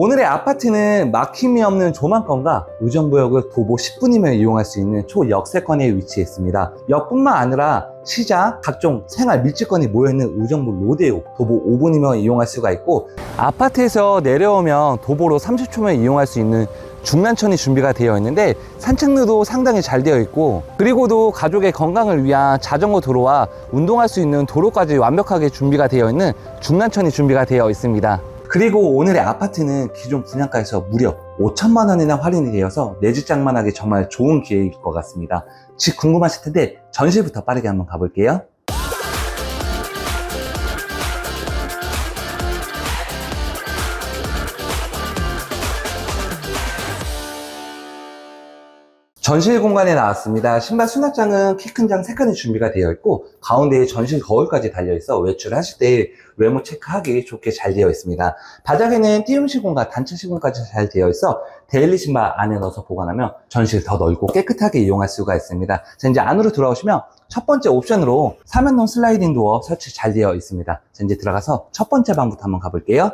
오늘의 아파트는 막힘이 없는 조망권과 의정부역을 도보 10분이면 이용할 수 있는 초역세권에 위치해 있습니다. 역뿐만 아니라 시장, 각종 생활 밀집권이 모여있는 의정부 로데오 도보 5분이면 이용할 수가 있고 아파트에서 내려오면 도보로 30초면 이용할 수 있는 중란천이 준비가 되어 있는데 산책로도 상당히 잘 되어 있고 그리고도 가족의 건강을 위한 자전거 도로와 운동할 수 있는 도로까지 완벽하게 준비가 되어 있는 중란천이 준비가 되어 있습니다. 그리고 오늘의 아파트는 기존 분양가에서 무려 5천만 원이나 할인이 되어서 내집 장만 하기 정말 좋은 기회일 것 같습니다. 집 궁금하실 텐데 전시부터 빠르게 한번 가볼게요. 전실 공간에 나왔습니다. 신발 수납장은 키 큰 장 3칸이 준비가 되어 있고 가운데에 전실 거울까지 달려 있어 외출하실 때 외모 체크하기 좋게 잘 되어 있습니다. 바닥에는 띄움 시공과 단차 시공까지 잘 되어 있어 데일리 신발 안에 넣어서 보관하면 전실 더 넓고 깨끗하게 이용할 수가 있습니다. 자, 이제 안으로 들어오시면 첫 번째 옵션으로 사면동 슬라이딩 도어 설치 잘 되어 있습니다. 자, 이제 들어가서 첫 번째 방부터 한번 가볼게요.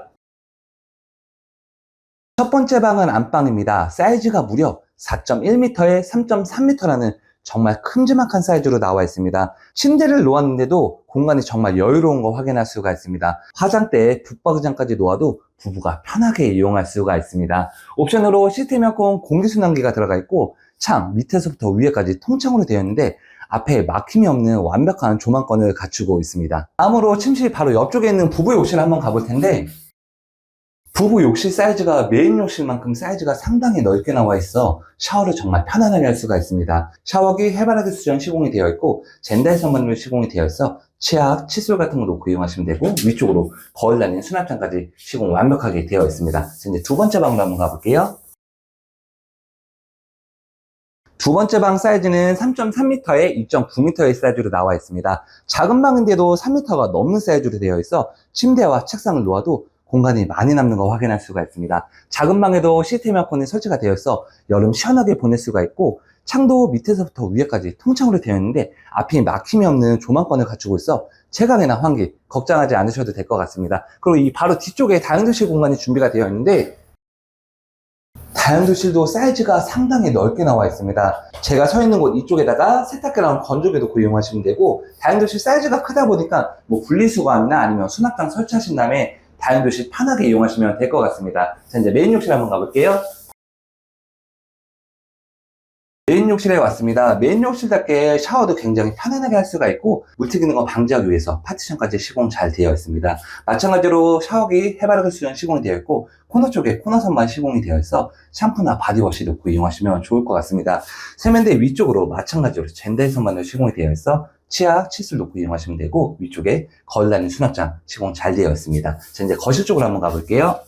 첫 번째 방은 안방입니다. 사이즈가 무려 4.1m에 3.3m라는 정말 큼지막한 사이즈로 나와 있습니다. 침대를 놓았는데도 공간이 정말 여유로운 거 확인할 수가 있습니다. 화장대에 붙박이장까지 놓아도 부부가 편하게 이용할 수가 있습니다. 옵션으로 시스템 에어컨 공기순환기가 들어가 있고 창 밑에서부터 위에까지 통창으로 되어 있는데 앞에 막힘이 없는 완벽한 조망권을 갖추고 있습니다. 다음으로 침실 바로 옆쪽에 있는 부부 욕실 한번 가볼 텐데 부부 욕실 사이즈가 메인 욕실만큼 사이즈가 상당히 넓게 나와 있어 샤워를 정말 편안하게 할 수가 있습니다. 샤워기 해바라기 수전 시공이 되어 있고 젠다이 선반으로 시공이 되어 있어 치약, 칫솔 같은 거 놓고 이용하시면 되고 위쪽으로 거울 달린 수납장까지 시공 완벽하게 되어 있습니다. 자, 이제 두 번째 방으로 한번 가볼게요. 두 번째 방 사이즈는 3.3m에 2.9m의 사이즈로 나와 있습니다. 작은 방인데도 3m가 넘는 사이즈로 되어 있어 침대와 책상을 놓아도 공간이 많이 남는 거 확인할 수가 있습니다. 작은 방에도 시스템 에어컨이 설치가 되어 있어 여름 시원하게 보낼 수가 있고 창도 밑에서부터 위에까지 통창으로 되어 있는데 앞이 막힘이 없는 조망권을 갖추고 있어 채광이나 환기 걱정하지 않으셔도 될 것 같습니다. 그리고 이 바로 뒤쪽에 다용도실 공간이 준비가 되어 있는데 다용도실도 사이즈가 상당히 넓게 나와 있습니다. 제가 서 있는 곳 이쪽에다가 세탁기랑 건조기 놓고 이용하시면 되고 다용도실 사이즈가 크다 보니까 뭐 분리수거함이나 아니면 수납장 설치하신 다음에 다용도실 편하게 이용하시면 될 것 같습니다. 자, 이제 메인 욕실 한번 가볼게요. 메인 욕실에 왔습니다. 메인 욕실답게 샤워도 굉장히 편안하게 할 수가 있고 물 튀기는 거 방지하기 위해서 파티션까지 시공 잘 되어 있습니다. 마찬가지로 샤워기 해바라기 수전 시공이 되어 있고 코너 쪽에 코너선만 시공이 되어 있어 샴푸나 바디워시 넣고 이용하시면 좋을 것 같습니다. 세면대 위쪽으로 마찬가지로 선반으로 시공이 되어 있어 치약, 칫솔 놓고 이용하시면 되고 위쪽에 거울 달린 수납장 시공 잘 되어 있습니다. 자 이제 거실 쪽으로 한번 가볼게요.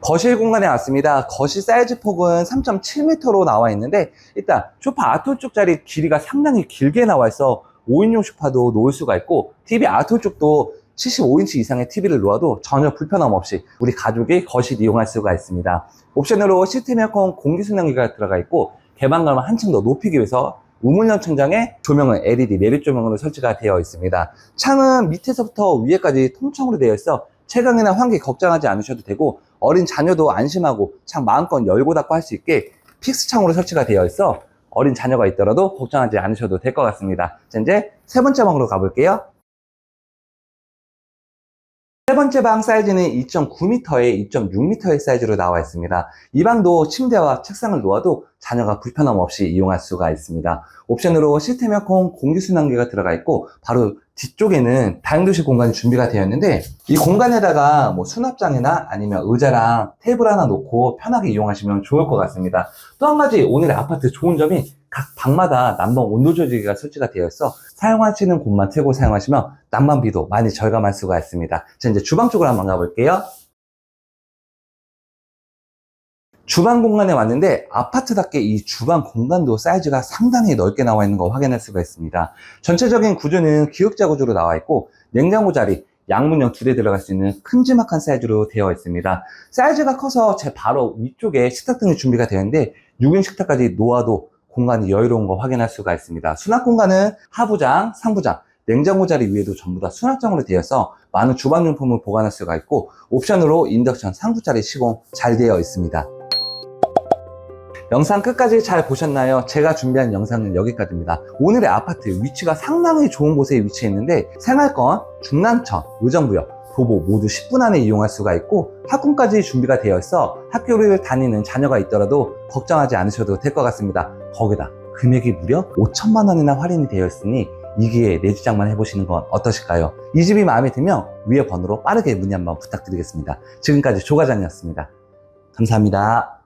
거실 공간에 왔습니다. 거실 사이즈 폭은 3.7m로 나와 있는데 일단 소파 아트 쪽 자리 길이가 상당히 길게 나와 있어 5인용 소파도 놓을 수가 있고 TV 아트 쪽도 75인치 이상의 TV를 놓아도 전혀 불편함 없이 우리 가족이 거실 이용할 수가 있습니다. 옵션으로 시스템 에어컨 공기순환기가 들어가 있고 개방감을 한층 더 높이기 위해서 우물형 천장에 조명은 LED 내리 조명으로 설치가 되어 있습니다. 창은 밑에서부터 위에까지 통창으로 되어 있어 채광이나 환기 걱정하지 않으셔도 되고 어린 자녀도 안심하고 창 마음껏 열고 닫고 할 수 있게 픽스 창으로 설치가 되어 있어 어린 자녀가 있더라도 걱정하지 않으셔도 될 것 같습니다. 자, 이제 세 번째 방으로 가볼게요. 세 번째 방 사이즈는 2.9m에 2.6m의 사이즈로 나와 있습니다. 이 방도 침대와 책상을 놓아도 자녀가 불편함 없이 이용할 수가 있습니다. 옵션으로 시스템 에어컨 공기순환기가 들어가 있고 바로 뒤쪽에는 다용도실 공간이 준비가 되어 있는데 이 공간에다가 뭐 수납장이나 아니면 의자랑 테이블 하나 놓고 편하게 이용하시면 좋을 것 같습니다. 또 한 가지 오늘의 아파트 좋은 점이 각 방마다 난방 온도 조절기가 설치가 되어 있어 사용하시는 곳만 틀고 사용하시면 난방비도 많이 절감할 수가 있습니다. 자 이제 주방 쪽으로 한번 가볼게요. 주방 공간에 왔는데 아파트답게 이 주방 공간도 사이즈가 상당히 넓게 나와 있는 거 확인할 수가 있습니다. 전체적인 구조는 기역자 구조로 나와 있고 냉장고 자리 양문형 두 대 들어갈 수 있는 큼지막한 사이즈로 되어 있습니다. 사이즈가 커서 제 바로 위쪽에 식탁 등이 준비가 되어 있는데 6인 식탁까지 놓아도 공간이 여유로운 거 확인할 수가 있습니다. 수납 공간은 하부장, 상부장, 냉장고 자리 위에도 전부 다 수납장으로 되어 있어 많은 주방용품을 보관할 수가 있고 옵션으로 인덕션 상부자리 시공 잘 되어 있습니다. 영상 끝까지 잘 보셨나요? 제가 준비한 영상은 여기까지입니다. 오늘의 아파트 위치가 상당히 좋은 곳에 위치해 있는데 생활권, 중남천, 의정부역, 도보 모두 10분 안에 이용할 수가 있고 학군까지 준비가 되어 있어 학교를 다니는 자녀가 있더라도 걱정하지 않으셔도 될 것 같습니다. 거기다 금액이 무려 5천만 원이나 할인이 되어 있으니 이 기회에 내주장만 해보시는 건 어떠실까요? 이 집이 마음에 들면 위에 번호로 빠르게 문의 한번 부탁드리겠습니다. 지금까지 조과장이었습니다. 감사합니다.